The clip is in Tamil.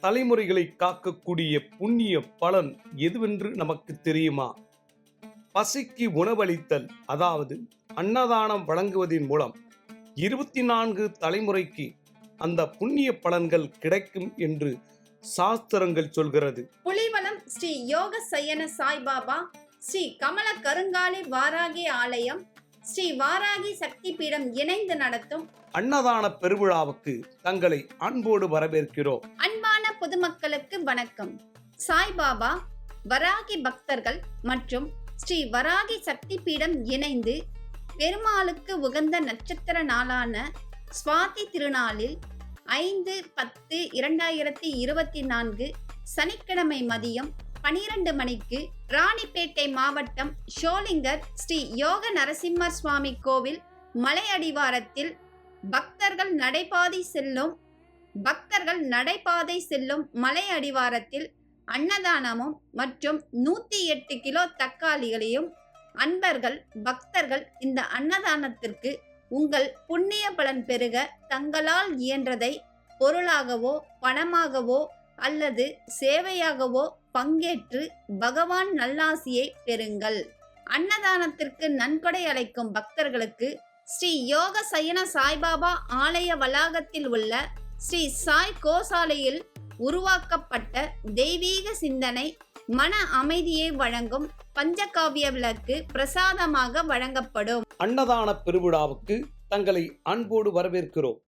தலைமுறைகளை காக்கக்கூடிய புண்ணிய பலன் எதுவென்று நமக்கு தெரியுமா? பசிக்கு உணவளித்தல் அதாவது அன்னதானம் வழங்குவதன் மூலம் இருபத்தி நான்கு தலைமுறைக்கு அந்த புண்ணிய பலன்கள் கிடைக்கும் என்று சாஸ்திரங்கள் சொல்கிறது. புலிவலம் ஸ்ரீ யோக சயன சாய்பாபா ஸ்ரீ கமல கருங்காலி வாராகி ஆலயம் ஸ்ரீ வாராகி சக்தி பீடம் இணைந்து நடத்தும் அன்னதான பெருவிழாவுக்கு தங்களை அன்போடு வரவேற்கிறோம். பொதுமக்களுக்கு வணக்கம். சாய்பாபா வராகி பக்தர்கள் மற்றும் ஸ்ரீ வராகி சக்தி பீடம் இணைந்து பெருமாளுக்கு உகந்த நட்சத்திர நாளான சுவாதி திருநாளில் ஐந்து பத்து இரண்டாயிரத்தி இருபத்தி நான்கு சனிக்கிழமை மதியம் பனிரெண்டு மணிக்கு ராணிப்பேட்டை மாவட்டம் ஷோலிங்கர் ஸ்ரீ யோக நரசிம்மர் சுவாமி கோவில் மலையடிவாரத்தில் பக்தர்கள் நடைபாதை செல்லும் பக்தர்கள் நடைபாதை செல்லும் மலை அடிவாரத்தில் அன்னதானமும் மற்றும் நூத்தி எட்டு கிலோ தக்காளிகளையும் அன்பர்கள் பக்தர்கள் இந்த அன்னதானத்திற்கு உங்கள் புண்ணிய பலன் பெருக தங்களால் இயன்றதை பொருளாகவோ பணமாகவோ அல்லது சேவையாகவோ பங்கேற்று பகவான் நல்லாசியை பெறுங்கள். அன்னதானத்திற்கு நன்கொடை அளிக்கும் பக்தர்களுக்கு ஸ்ரீ யோக சயன சாய்பாபா ஆலய வளாகத்தில் உள்ள ஸ்ரீ சாய் கோசாலையில் உருவாக்கப்பட்ட தெய்வீக சிந்தனை மன அமைதியை வழங்கும் பஞ்சகாவிய விளக்கு பிரசாதமாக வழங்கப்படும். அன்னதான பெருவிழாவுக்கு தங்களை அன்போடு வரவேற்கிறோம்.